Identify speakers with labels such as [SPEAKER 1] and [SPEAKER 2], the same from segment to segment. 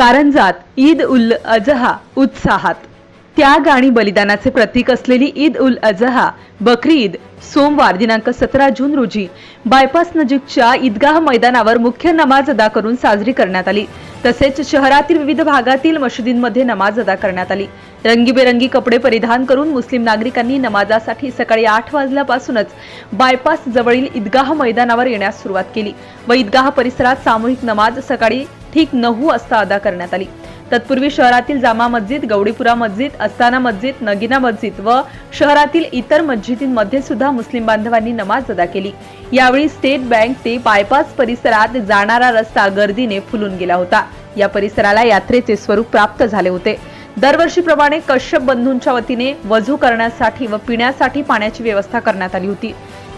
[SPEAKER 1] कारंजात ईद उल अजहा उत्साहात. त्याग आणि बलिदानाचे प्रतीक असलेली ईद उल अजहा बकरी ईद सोमवार दिनांक सतरा जून रोजी बायपास नजीकच्या ईदगाह मैदानावर मुख्य नमाज अदा करून साजरी करण्यात आली. तसेच शहरातील विविध भागातील मशिदींमध्ये नमाज अदा करण्यात आली. रंगीबेरंगी कपडे परिधान करून मुस्लिम नागरिकांनी नमाजासाठी सकाळी आठ वाजल्यापासूनच बायपास जवळील ईदगाह मैदानावर येण्यास सुरुवात केली. व ईदगाह परिसरात सामूहिक नमाज सकाळी ठीक नऊ वाजता अदा करण्यात आली. तत्पूर्वी शहरातील जामा मस्जिद गौडीपुरा मस्जिद अस्ताना मस्जिद नगिना मस्जिद व शहरातील इतर मस्जिदींमध्ये सुद्धा मुस्लिम बांधवांनी नमाज अदा केली. यावेळी स्टेट बँक ते बायपास परिसरात जाणारा रस्ता गर्दीने फुलून गेला होता. या परिसराला यात्रेचे स्वरूप प्राप्त झाले होते. दरवर्षीप्रमाणे कश्यप बंधूंच्या वतीने वजू करण्यासाठी व पिण्यासाठी पाण्याची व्यवस्था करण्यात आली होती.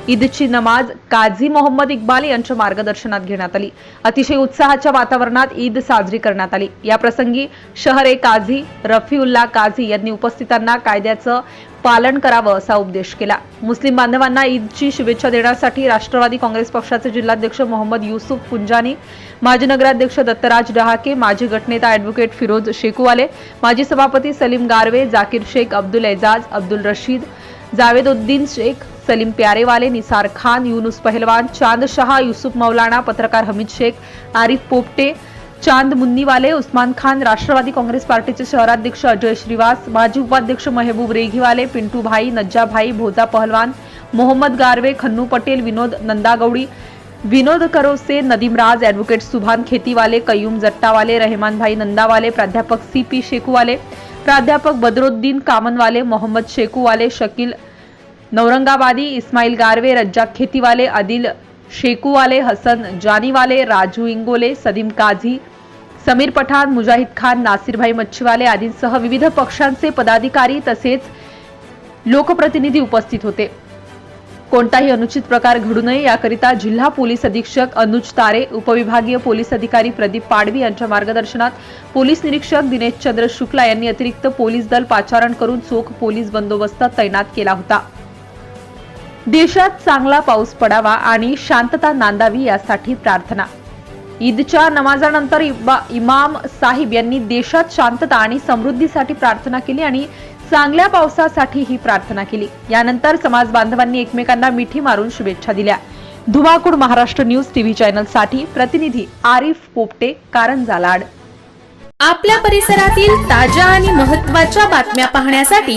[SPEAKER 1] ईदची नमाज काझी मोहम्मद इक्बाल यांच्या मार्गदर्शनात घेण्यात आली. अतिशय उत्साहाच्या वातावरणात ईद साजरी करण्यात आली. या प्रसंगी ए काझी रफीउल्ला काझी यांनी उपस्थितांना कायद्याचं पालन करावं असा उपदेश केला. मुस्लिम बांधवांना ईदची शुभेच्छा देण्यासाठी राष्ट्रवादी काँग्रेस पक्षाचे जिल्हाध्यक्ष मोहम्मद युसुफ पुंजानी माजी नगराध्यक्ष दत्तराज डहाके माजी गटनेता ॲडव्होकेट फिरोज शेकुवाले माजी सभापती सलीम गारवे जाकीर शेख अब्दुल एजाज अब्दुल रशीद जावेदुद्दीन शेख सलीम प्यारेवाले निसार खान युनुस पहलवान चांद शहा युसुफ मौलाना पत्रकार हमीद शेख आरिफ पोपटे चांद मुन्नीवाले उस्मान खान राष्ट्रवादी काँग्रेस पार्टीचे शहराध्यक्ष अजय श्रीवास माजी उपाध्यक्ष महबूब रेघीवाले पिंटू भाई नज्जा भाई भोजा पहलवान मोहम्मद गारवे खन्नू पटेल विनोद नंदागौडी विनोद करोसे नदीम राज ॲडव्होकेट सुभान खेतीवाले कयूम जट्टावाले रहमानभाई नंदावाले प्राध्यापक सी पी शेकूवाले प्राध्यापक बदरुद्दीन कामनवाले मोहम्मद शेकूवाले शकील नौरंगाबादी इस्माईल गारवे रज्जाक खेतीवाले आदिल शेकूवाले हसन जानीवाले राजू इंगोले सदीम काझी समीर पठाण मुजाहिद खान नासिरभाई मच्छीवाले आदींसह विविध पक्षांचे पदाधिकारी तसेच लोकप्रतिनिधी उपस्थित होते. कोणताही अनुचित प्रकार घडू नये याकरिता जिल्हा पोलीस अधीक्षक अनुज तारे उपविभागीय पोलीस अधिकारी प्रदीप पाडवी यांच्या मार्गदर्शनात पोलीस निरीक्षक दिनेश चंद्र शुक्ला यांनी अतिरिक्त पोलीस दल पाचारण करून चोख पोलीस बंदोबस्त तैनात केला होता. देशात चांगला पाऊस पडावा आणि शांतता नांदावी यासाठी प्रार्थना. ईदच्या नमाजानंतर इमाम साहिब यांनी देशात शांतता आणि समृद्धीसाठी प्रार्थना केली आणि चांगल्या पावसासाठी ही प्रार्थना केली. यानंतर समाज बांधवांनी एकमेकांना मिठी मारून शुभेच्छा दिल्या. धुवाकूड महाराष्ट्र न्यूज टीव्ही चॅनलसाठी प्रतिनिधी आरिफ पोपटे कारंजा लाड
[SPEAKER 2] आपल्या परिसरातील ताज्या आणि महत्त्वाच्या बातम्या पाहण्यासाठी